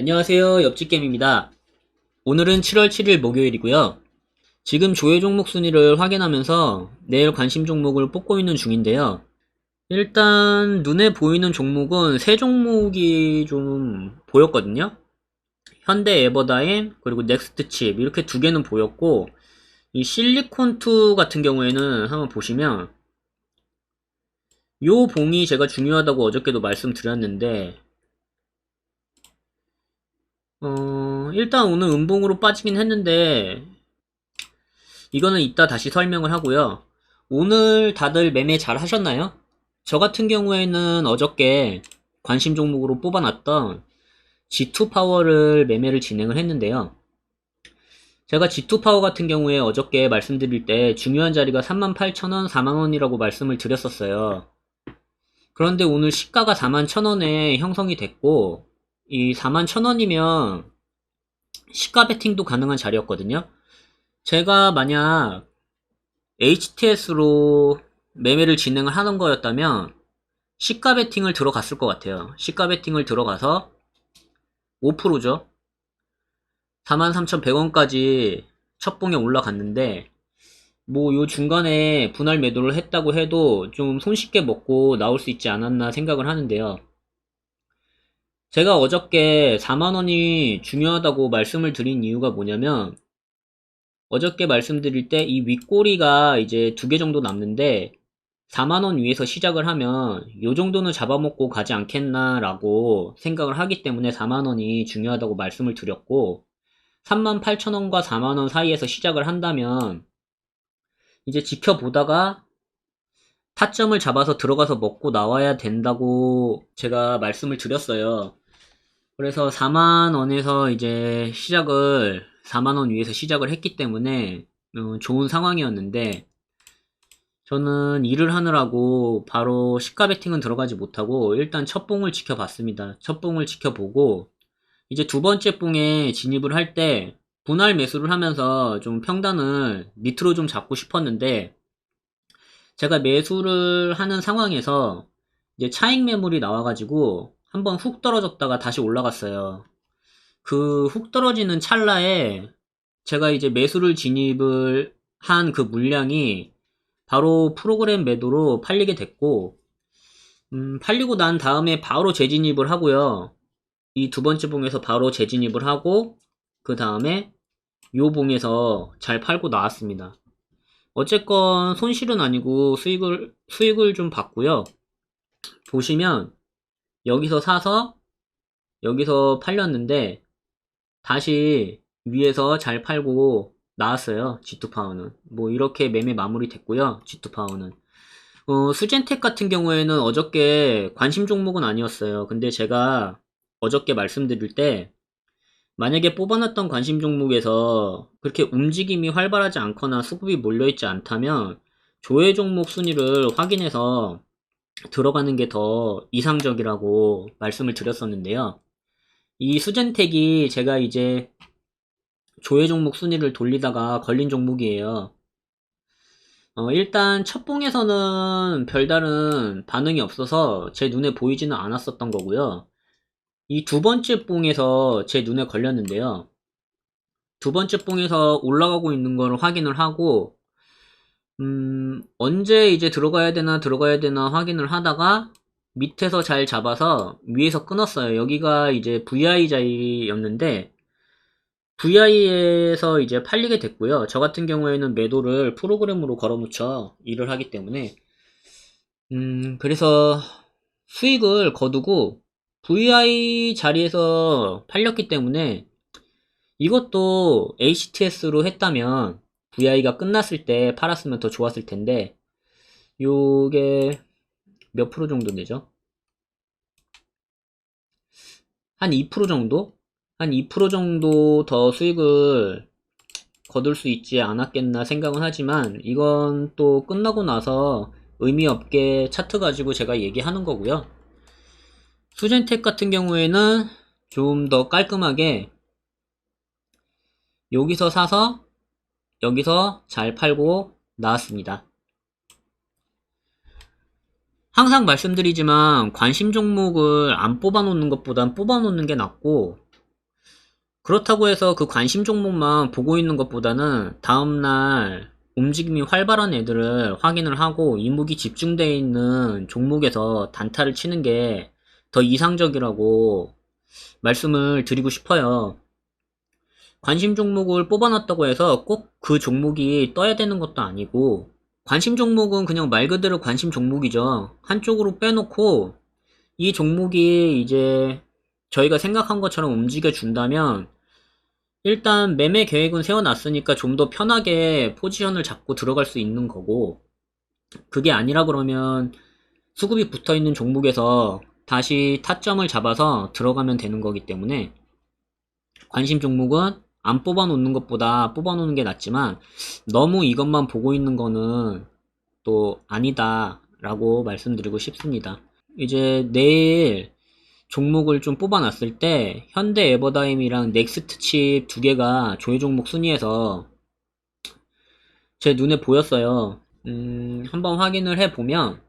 안녕하세요. 옆집겜입니다. 오늘은 7월 7일 목요일이고요. 지금 조회 종목 순위를 확인하면서 내일 관심 종목을 뽑고 있는 중인데요. 일단 눈에 보이는 종목은 세 종목이 좀 보였거든요. 현대 에버다임 그리고 넥스트칩 이렇게 두 개는 보였고 이 실리콘2 같은 경우에는 한번 보시면 요 봉이 제가 중요하다고 어저께도 말씀드렸는데 어, 일단 오늘 음봉으로 빠지긴 했는데, 이거는 이따 다시 설명을 하고요. 오늘 다들 매매 잘 하셨나요? 저 같은 경우에는 어저께 관심 종목으로 뽑아놨던 G2 파워를 매매를 진행을 했는데요. 제가 G2 파워 같은 경우에 어저께 말씀드릴 때 중요한 자리가 38,000원, 4만원이라고 말씀을 드렸었어요. 그런데 오늘 시가가 41,000원에 형성이 됐고, 이 41,000원이면 시가 베팅도 가능한 자리였거든요. 제가 만약 HTS로 매매를 진행을 하는 거였다면 시가 베팅을 들어갔을 것 같아요. 시가 베팅을 들어가서 5%죠. 43,100원까지 첫 봉에 올라갔는데 뭐 요 중간에 분할 매도를 했다고 해도 좀 손쉽게 먹고 나올 수 있지 않았나 생각을 하는데요. 제가 어저께 4만원이 중요하다고 말씀을 드린 이유가 뭐냐면, 어저께 말씀드릴 때 이 윗꼬리가 이제 두 개 정도 남는데, 4만원 위에서 시작을 하면, 요 정도는 잡아먹고 가지 않겠나 라고 생각을 하기 때문에 4만원이 중요하다고 말씀을 드렸고, 38,000원과 4만원 사이에서 시작을 한다면, 이제 지켜보다가 타점을 잡아서 들어가서 먹고 나와야 된다고 제가 말씀을 드렸어요. 그래서 4만원에서 이제 시작을 4만원 위에서 시작을 했기 때문에 어, 좋은 상황이었는데 저는 일을 하느라고 바로 시가 베팅은 들어가지 못하고 일단 첫 봉을 지켜봤습니다. 첫 봉을 지켜보고 이제 두 번째 봉에 진입을 할 때 분할 매수를 하면서 좀 평단을 밑으로 좀 잡고 싶었는데 제가 매수를 하는 상황에서 이제 차익 매물이 나와가지고 한번 훅 떨어졌다가 다시 올라갔어요. 그 훅 떨어지는 찰나에 제가 이제 매수를 진입을 한 그 물량이 바로 프로그램 매도로 팔리게 됐고, 음, 팔리고 난 다음에 바로 재진입을 하고요. 이 두 번째 봉에서 바로 재진입을 하고, 그 다음에 요 봉에서 잘 팔고 나왔습니다. 어쨌건 손실은 아니고 수익을, 수익을 좀 봤고요. 보시면 여기서 사서 여기서 팔렸는데 다시 위에서 잘 팔고 나왔어요. G2파워는. 뭐 이렇게 매매 마무리 됐고요. G2파워는. 어, 수젠텍 같은 경우에는 어저께 관심 종목은 아니었어요. 근데 제가 어저께 말씀드릴 때 만약에 뽑아놨던 관심 종목에서 그렇게 움직임이 활발하지 않거나 수급이 몰려있지 않다면 조회 종목 순위를 확인해서 들어가는 게 더 이상적이라고 말씀을 드렸었는데요. 이 수젠텍이 제가 이제 조회 종목 순위를 돌리다가 걸린 종목이에요. 어, 일단 첫 봉에서는 별다른 반응이 없어서 제 눈에 보이지는 않았었던 거고요. 이 두 번째 봉에서 제 눈에 걸렸는데요. 두 번째 봉에서 올라가고 있는 걸 확인을 하고 음, 언제 이제 들어가야 되나 들어가야 되나 확인을 하다가 밑에서 잘 잡아서 위에서 끊었어요. 여기가 이제 VI 자리였는데 VI에서 이제 팔리게 됐고요. 저 같은 경우에는 매도를 프로그램으로 걸어놓죠. 일을 하기 때문에 음, 그래서 수익을 거두고 VI 자리에서 팔렸기 때문에 이것도 HTS로 했다면 VI가 끝났을 때 팔았으면 더 좋았을 텐데 요게 몇 프로 정도 되죠? 한 2% 정도? 한 2% 정도 더 수익을 거둘 수 있지 않았겠나 생각은 하지만 이건 또 끝나고 나서 의미 없게 차트 가지고 제가 얘기하는 거고요. 수젠텍 같은 경우에는 좀 더 깔끔하게 여기서 사서 여기서 잘 팔고 나왔습니다. 항상 말씀드리지만 관심 종목을 안 뽑아놓는 것보단 뽑아놓는 게 낫고 그렇다고 해서 그 관심 종목만 보고 있는 것보다는 다음날 움직임이 활발한 애들을 확인을 하고 이목이 집중되어 있는 종목에서 단타를 치는 게 더 이상적이라고 말씀을 드리고 싶어요. 관심 종목을 뽑아놨다고 해서 꼭 그 종목이 떠야 되는 것도 아니고 관심 종목은 그냥 말 그대로 관심 종목이죠. 한쪽으로 빼놓고 이 종목이 이제 저희가 생각한 것처럼 움직여 준다면 일단 매매 계획은 세워놨으니까 좀 더 편하게 포지션을 잡고 들어갈 수 있는 거고 그게 아니라 그러면 수급이 붙어 있는 종목에서 다시 타점을 잡아서 들어가면 되는 거기 때문에 관심 종목은 안 뽑아 놓는 것보다 뽑아 놓는 게 낫지만 너무 이것만 보고 있는 거는 또 아니다 라고 말씀드리고 싶습니다. 이제 내일 종목을 좀 뽑아 놨을 때 현대 에버다임이랑 넥스트 칩 두 개가 조회 종목 순위에서 제 눈에 보였어요. 음, 한번 확인을 해보면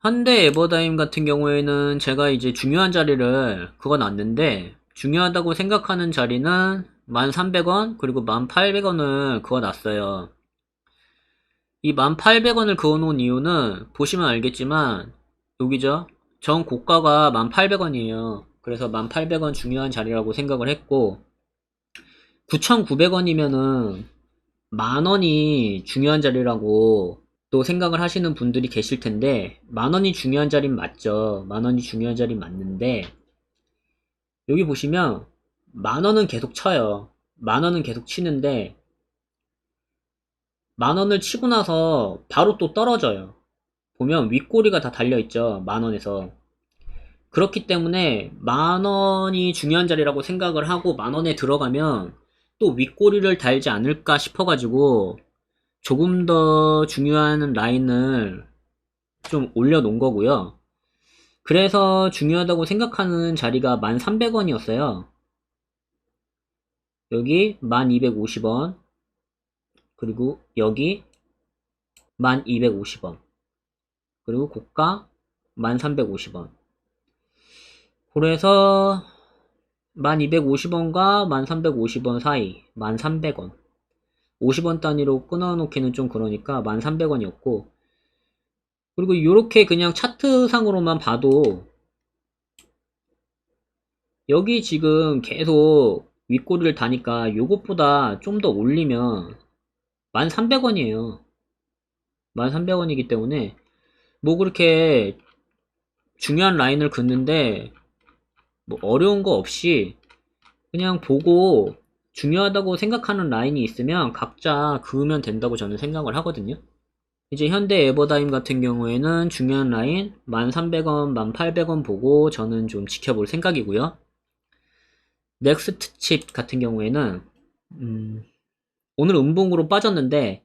현대 에버다임 같은 경우에는 제가 이제 중요한 자리를 그거 놨는데 중요하다고 생각하는 자리는 1300원 그리고 1800원을 그어 놨어요. 이 1800원을 그어 놓은 이유는 보시면 알겠지만 여기죠. 전 고가가 1800원이에요. 그래서 1800원 중요한 자리라고 생각을 했고 9900원이면은 만원이 중요한 자리라고 또 생각을 하시는 분들이 계실 텐데 만원이 중요한 자리는 맞죠. 만원이 중요한 자리는 맞는데 여기 보시면 만원은 계속 쳐요. 만원은 계속 치는데 만원을 치고 나서 바로 또 떨어져요. 보면 윗꼬리가 다 달려있죠. 만원에서. 그렇기 때문에 만원이 중요한 자리라고 생각을 하고 만원에 들어가면 또 윗꼬리를 달지 않을까 싶어가지고 조금 더 중요한 라인을 좀 올려놓은 거고요. 그래서 중요하다고 생각하는 자리가 1300원이었어요. 여기 1250원 그리고 여기 1250원 그리고 고가 1350원 그래서 1250원과 1350원 사이 1300원 50원 단위로 끊어놓기는 좀 그러니까 1300원이었고 그리고 이렇게 그냥 차트상으로만 봐도 여기 지금 계속 윗꼬리를 다니까 요것보다 좀 더 올리면 1300원이에요. 1300원이기 때문에 뭐 그렇게 중요한 라인을 긋는데 뭐 어려운 거 없이 그냥 보고 중요하다고 생각하는 라인이 있으면 각자 그으면 된다고 저는 생각을 하거든요. 이제 현대 에버다임 같은 경우에는 중요한 라인 1300원, 1800원 보고 저는 좀 지켜볼 생각이고요. 넥스트 칩 같은 경우에는 음, 오늘 음봉으로 빠졌는데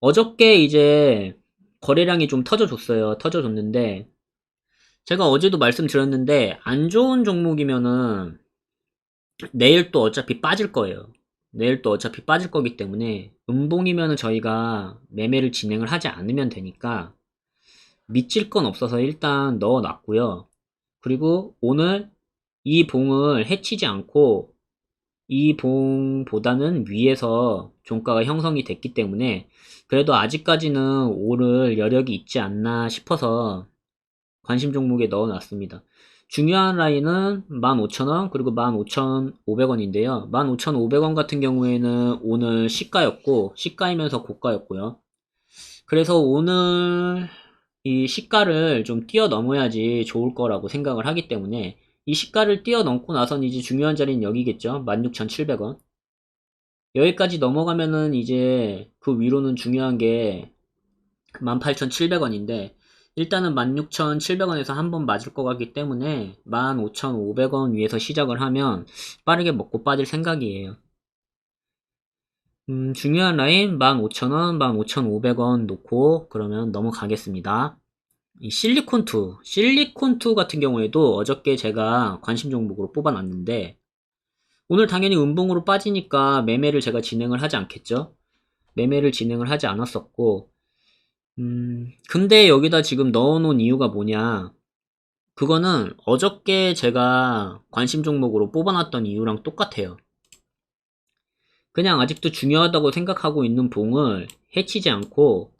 어저께 이제 거래량이 좀 터져줬어요. 터져줬는데 제가 어제도 말씀드렸는데 안 좋은 종목이면은 내일 또 어차피 빠질 거예요. 내일 또 어차피 빠질 거기 때문에 음봉이면은 저희가 매매를 진행을 하지 않으면 되니까 미칠 건 없어서 일단 넣어 놨고요. 그리고 오늘 이 봉을 해치지 않고 이 봉보다는 위에서 종가가 형성이 됐기 때문에 그래도 아직까지는 오를 여력이 있지 않나 싶어서 관심 종목에 넣어 놨습니다. 중요한 라인은 15,000원 그리고 15,500원인데요. 15,500원 같은 경우에는 오늘 시가였고 시가이면서 고가였고요. 그래서 오늘 이 시가를 좀 뛰어넘어야지 좋을 거라고 생각을 하기 때문에 이 시가를 뛰어넘고 나선 이제 중요한 자리는 여기겠죠. 16,700원. 여기까지 넘어가면은 이제 그 위로는 중요한 게 18,700원인데 일단은 16,700원에서 한번 맞을 것 같기 때문에 15,500원 위에서 시작을 하면 빠르게 먹고 빠질 생각이에요. 음, 중요한 라인 15,000원, 15,500원 놓고 그러면 넘어가겠습니다. 이 실리콘2, 실리콘2 같은 경우에도 어저께 제가 관심 종목으로 뽑아놨는데 오늘 당연히 음봉으로 빠지니까 매매를 제가 진행을 하지 않겠죠? 매매를 진행을 하지 않았었고 음, 근데 여기다 지금 넣어놓은 이유가 뭐냐? 그거는 어저께 제가 관심 종목으로 뽑아놨던 이유랑 똑같아요. 그냥 아직도 중요하다고 생각하고 있는 봉을 해치지 않고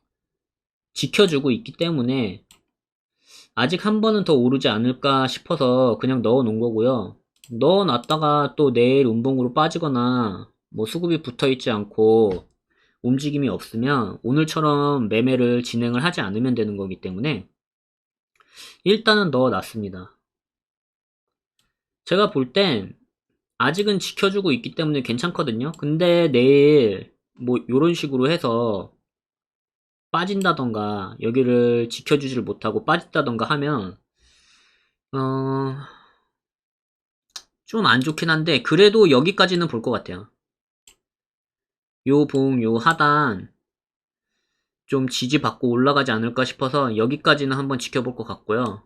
지켜주고 있기 때문에 아직 한 번은 더 오르지 않을까 싶어서 그냥 넣어 놓은 거고요. 넣어 놨다가 또 내일 운봉으로 빠지거나 뭐 수급이 붙어 있지 않고 움직임이 없으면 오늘처럼 매매를 진행을 하지 않으면 되는 거기 때문에 일단은 넣어 놨습니다. 제가 볼 땐 아직은 지켜주고 있기 때문에 괜찮거든요. 근데 내일 뭐 요런 식으로 해서 빠진다던가 여기를 지켜주지를 못하고 빠진다던가 하면 어... 좀 안 좋긴 한데 그래도 여기까지는 볼 것 같아요. 요 봉, 요 하단 좀 지지받고 올라가지 않을까 싶어서 여기까지는 한번 지켜볼 것 같고요.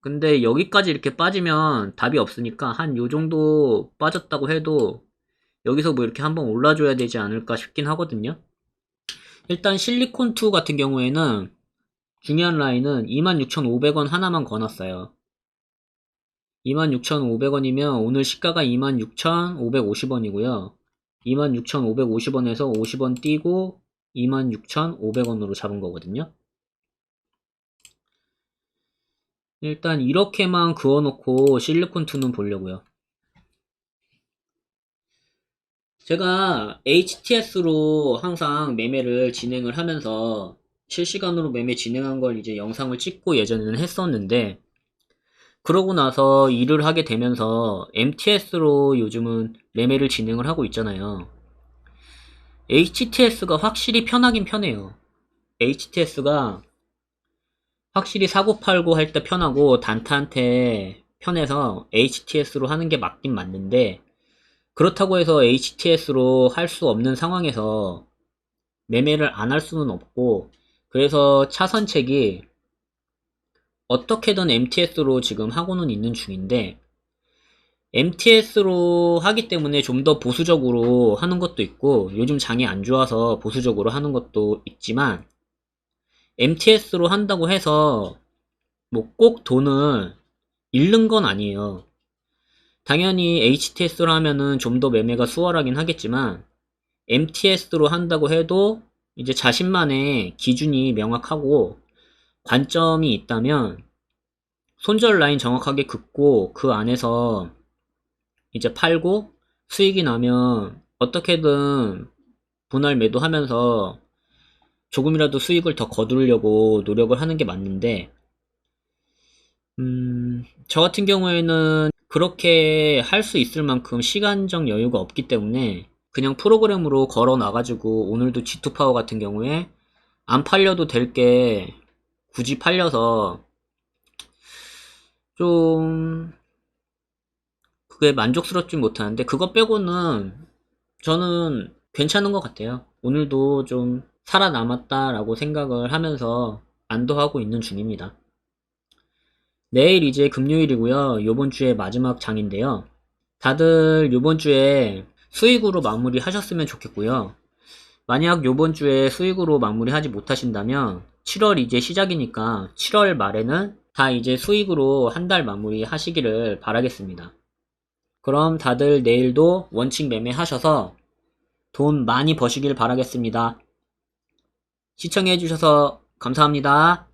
근데 여기까지 이렇게 빠지면 답이 없으니까 한 요 정도 빠졌다고 해도 여기서 뭐 이렇게 한번 올라줘야 되지 않을까 싶긴 하거든요. 일단 실리콘2 같은 경우에는 중요한 라인은 26,500원 하나만 거놨어요. 26,500원이면 오늘 시가가 26,550원이고요. 26,550원에서 50원 띄고 26,500원으로 잡은 거거든요. 일단 이렇게만 그어놓고 실리콘 2는 보려고요. 제가 HTS로 항상 매매를 진행을 하면서 실시간으로 매매 진행한 걸 이제 영상을 찍고 예전에는 했었는데 그러고 나서 일을 하게 되면서 MTS로 요즘은 매매를 진행을 하고 있잖아요. HTS가 확실히 편하긴 편해요. HTS가 확실히 사고팔고 할 때 편하고 단타한테 편해서 HTS로 하는 게 맞긴 맞는데 그렇다고 해서 HTS로 할 수 없는 상황에서 매매를 안 할 수는 없고 그래서 차선책이 어떻게든 MTS로 지금 하고는 있는 중인데 MTS로 하기 때문에 좀 더 보수적으로 하는 것도 있고 요즘 장이 안 좋아서 보수적으로 하는 것도 있지만 MTS로 한다고 해서 뭐 꼭 돈을 잃는 건 아니에요. 당연히 HTS로 하면은 좀 더 매매가 수월하긴 하겠지만 MTS로 한다고 해도 이제 자신만의 기준이 명확하고 관점이 있다면 손절 라인 정확하게 긋고 그 안에서 이제 팔고 수익이 나면 어떻게든 분할 매도하면서 조금이라도 수익을 더 거두려고 노력을 하는 게 맞는데 음, 저 같은 경우에는 그렇게 할 수 있을 만큼 시간적 여유가 없기 때문에 그냥 프로그램으로 걸어 놔가지고 오늘도 G2 파워 같은 경우에 안 팔려도 될 게 굳이 팔려서 좀 그게 만족스럽지 못하는데 그거 빼고는 저는 괜찮은 것 같아요. 오늘도 좀 살아남았다라고 생각을 하면서 안도하고 있는 중입니다. 내일 이제 금요일이고요. 요번 주에 마지막 장인데요. 다들 요번 주에 수익으로 마무리 하셨으면 좋겠고요. 만약 요번 주에 수익으로 마무리 하지 못하신다면 7월 이제 시작이니까 7월 말에는 다 이제 수익으로 한 달 마무리 하시기를 바라겠습니다. 그럼 다들 내일도 원칙 매매 하셔서 돈 많이 버시길 바라겠습니다. 시청해주셔서 감사합니다.